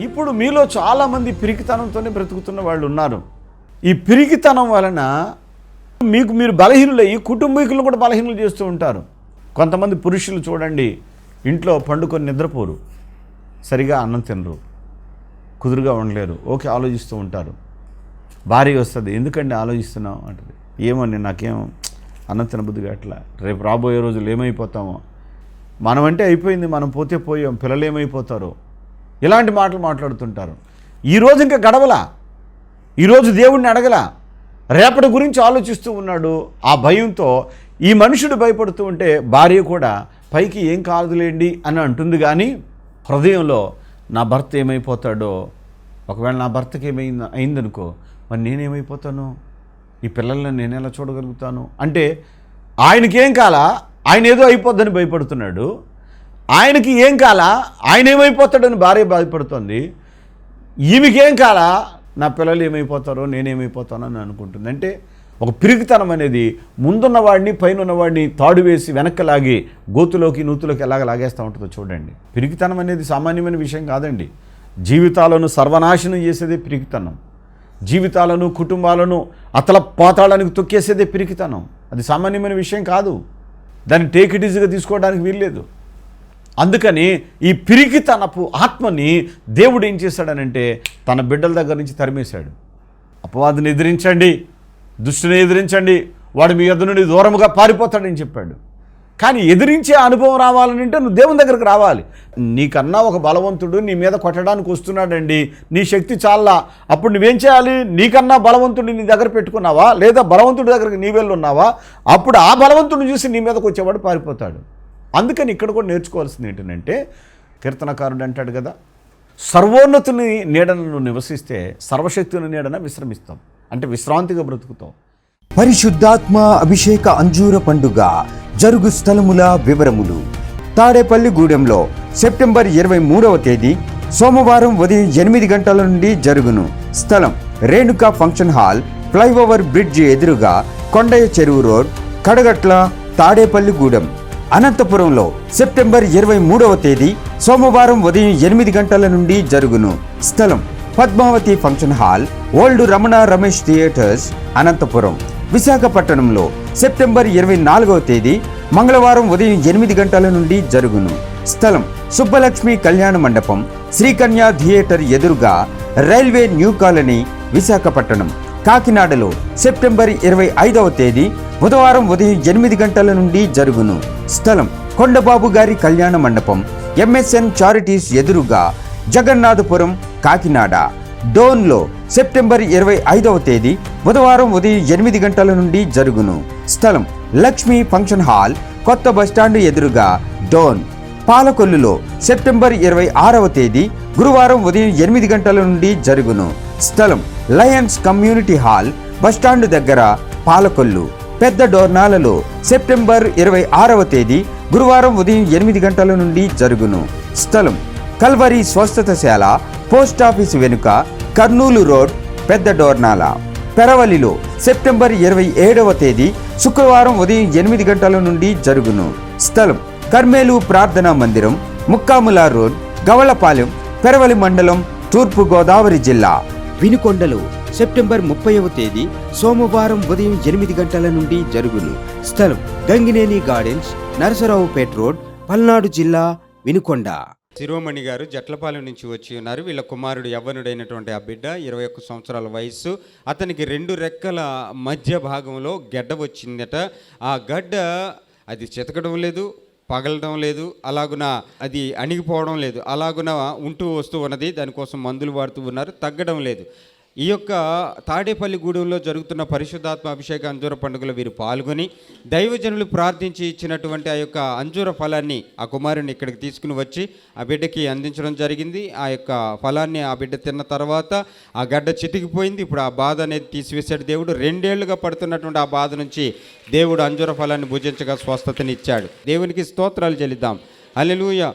ఇప్పుడు మీలో చాలామంది పిరికితనంతోనే బ్రతుకుతున్న వాళ్ళు ఉన్నారు. ఈ పిరికితనం వలన మీకు మీరు బలహీనులయ్యి కుటుంబీకులను కూడా బలహీనులు చేస్తూ ఉంటారు. కొంతమంది పురుషులు చూడండి ఇంట్లో పండుకొని నిద్రపోరు. సరిగా అన్నం తినరు. కుదురుగా ఉండలేరు. ఓకే ఆలోచిస్తూ ఉంటారు. భార్య వస్తుంది. ఎందుకండి ఆలోచిస్తున్నావు? అంటది. ఏమని నాకేం అన్నం తినబుద్ధిగా అట్లా రేపు రాబోయే రోజులు ఏమైపోతామో. మనమంటే అయిపోయింది. మనం పోతే పోయాం. పిల్లలు ఏమైపోతారో. ఇలాంటి మాటలు మాట్లాడుతుంటారు. ఈరోజు ఇంకా గడవలా? ఈరోజు దేవుణ్ణి అడగలా? రేపటి గురించి ఆలోచిస్తూ ఉన్నాడు. ఆ భయంతో ఈ మనుషుడు భయపడుతూ ఉంటే భార్య కూడా పైకి ఏం కాదులేండి అని అంటుంది కానీ హృదయంలో నా భర్త ఏమైపోతాడో ఒకవేళ నా భర్తకి ఏమైంది అయిందనుకో మరి నేనేమైపోతాను? ఈ పిల్లల్ని నేను ఎలా చూడగలుగుతాను? అంటే ఆయనకేం కాలా? ఆయన ఏదో అయిపోద్దని భయపడుతున్నాడు. ఆయనకి ఏం కాలా? ఆయన ఏమైపోతాడని భార్య బాధపడుతుంది. ఈమెకేం కాలా? నా పిల్లలు ఏమైపోతారో నేనేమైపోతానో అని అనుకుంటుంది. అంటే ఒక పిరిగితనం అనేది ముందున్నవాడిని పైన ఉన్నవాడిని తాడు వేసి వెనక్కి లాగి గోతులోకి నూతులోకి ఎలాగ లాగేస్తూ ఉంటుందో చూడండి. పిరిగితనం అనేది సామాన్యమైన విషయం కాదండి. జీవితాలను సర్వనాశనం చేసేదే పిరికితనం. జీవితాలను కుటుంబాలను అతల పాతాళానికి తొక్కేసేదే పిరికితనం. అది సామాన్యమైన విషయం కాదు. దాన్ని టేక్ ఇట్ ఈజీగా తీసుకోవడానికి వీల్లేదు. అందుకని ఈ పిరికితనపు ఆత్మని దేవుడు ఏం చేశాడనంటే తన బిడ్డల దగ్గర నుంచి తరిమేశాడు. అపవాదిని ఎదిరించండి దుష్టుని ఎదిరించండి వాడు మీ యొద్ నుండి దూరముగా పారిపోతాడని చెప్పాడు. కానీ ఎదిరించే అనుభవం రావాలని అంటే నువ్వు దేవుని దగ్గరకు రావాలి. నీకన్నా ఒక బలవంతుడు నీ మీద కొట్టడానికి వస్తున్నాడండి నీ శక్తి చాలా అప్పుడు నువ్వేం చేయాలి? నీకన్నా బలవంతుడిని నీ దగ్గర పెట్టుకున్నావా? లేదా బలవంతుడి దగ్గరికి నీ వెళ్ళి ఉన్నావా అప్పుడు ఆ బలవంతుడిని చూసి నీ మీదకి వచ్చేవాడు పారిపోతాడు. అందుకని ఇక్కడ కూడా నేర్చుకోవాల్సింది ఏంటంటే కీర్తనకారుడు అంటాడు కదా సర్వోన్నతుని నీడను నివసిస్తే సర్వశక్తుని నీడన విశ్రమిస్తాం. అంటే విశ్రాంతిగా బ్రతుకుతాం. పరిశుద్ధాత్మ అభిషేక అంజూర పండుగ జరుగు స్థలముల వివరములు. తాడేపల్లిగూడెంలో సెప్టెంబర్ ఇరవై మూడవ తేదీ సోమవారం ఉదయం ఎనిమిది గంటల నుండి జరుగును. స్థలం Renuka function hall flyover bridge ఎదురుగా కొండయ్య చెరువు రోడ్ కడగట్ల తాడేపల్లిగూడెం అనంతపురంలో సెప్టెంబర్ ఇరవై మూడవ తేదీ సోమవారం ఉదయం ఎనిమిది గంటల నుండి జరుగును. స్థలం Padmavathi function hall old Ramana Ramesh theatres Anantapuram. విశాఖపట్నంలో సెప్టెంబర్ ఇరవై నాలుగవ తేదీ మంగళవారం ఉదయం ఎనిమిది గంటల నుండి జరుగును. స్థలం సుబ్బలక్ష్మి కళ్యాణ మండపం శ్రీకన్య థియేటర్ ఎదురుగా రైల్వే న్యూ కాలనీ విశాఖపట్నం. కాకినాడలో సెప్టెంబర్ ఇరవై ఐదవ తేదీ బుధవారం ఉదయం ఎనిమిది గంటల నుండి జరుగును. స్థలం కొండబాబు గారి కళ్యాణ మండపం ఎంఎస్ఎన్ చారిటీస్ ఎదురుగా జగన్నాథపురం కాకినాడ. డోన్లో సెప్టెంబర్ ఇరవై ఐదవ తేదీ బుధవారం ఉదయం ఎనిమిది గంటల నుండి జరుగును. స్థలం లక్ష్మీ ఫంక్షన్ హాల్ కొత్త బస్టాండ్ ఎదురుగా డోన్. పాలకొల్లులో సెప్టెంబర్ ఇరవై ఆరవ తేదీ గురువారం ఉదయం ఎనిమిది గంటల నుండి జరుగును. స్థలం లయన్స్ కమ్యూనిటీ హాల్ బస్టాండ్ దగ్గర పాలకొల్లు. పెద్ద డోర్నాలలో సెప్టెంబర్ ఇరవై ఆరవ తేదీ గురువారం ఉదయం ఎనిమిది గంటల నుండి జరుగును. స్థలం కల్వరి స్వస్థతశాల పోస్టాఫీసు వెనుక కర్నూలు రోడ్ పెద్ద డోర్నాల. పెరవలిలో సెప్టెంబర్ ఇరవై ఏడవ తేదీ శుక్రవారం ఉదయం ఎనిమిది గంటల నుండి జరుగును. స్థలం కర్మేలు ప్రార్థనా మందిరం ముక్కాముల రోడ్ గవళపాలెం పెరవలి మండలం తూర్పు గోదావరి జిల్లా. వినుకొండలో సెప్టెంబర్ ముప్పైవ తేదీ సోమవారం ఉదయం ఎనిమిది గంటల నుండి జరుగును. స్థలం గంగినేని గార్డెన్స్ నరసరావుపేట రోడ్ పల్నాడు జిల్లా వినుకొండ. శిరోమణి గారు జట్లపాలెం నుంచి వచ్చి ఉన్నారు. వీళ్ళ కుమారుడు యవ్వనుడైనటువంటి ఆ బిడ్డ ఇరవై ఒక్క సంవత్సరాల వయస్సు. అతనికి రెండు రెక్కల మధ్య భాగంలో గడ్డ వచ్చిందట. ఆ గడ్డ అది చితకడం లేదు. పగలడం లేదు అలాగున అది అణిగిపోవడం లేదు అలాగున ఉంటూ వస్తూ ఉన్నది దానికోసం మందులు వాడుతూ ఉన్నారు తగ్గడం లేదు. ఈ యొక్క తాడేపల్లిగూడెంలో జరుగుతున్న పరిశుద్ధాత్మ అభిషేక అంజూర పండుగలో వీరు పాల్గొని దైవజనులు ప్రార్థించి ఇచ్చినటువంటి ఆ యొక్క అంజూర ఫలాన్ని ఆ కుమారుని ఇక్కడికి తీసుకుని వచ్చి ఆ బిడ్డకి అందించడం జరిగింది. ఆ యొక్క ఫలాన్ని ఆ బిడ్డ తిన్న తర్వాత ఆ గడ్డ చితికిపోయింది. ఇప్పుడు ఆ బాధ అనేది తీసివేశాడు దేవుడు. రెండేళ్ళుగా పడుతున్నటువంటి ఆ బాధ నుంచి దేవుడు అంజూర ఫలాన్ని భుజించగా స్వస్థతని ఇచ్చాడు దేవునికి స్తోత్రాలు చెల్లిద్దాం. అల్లెలుయ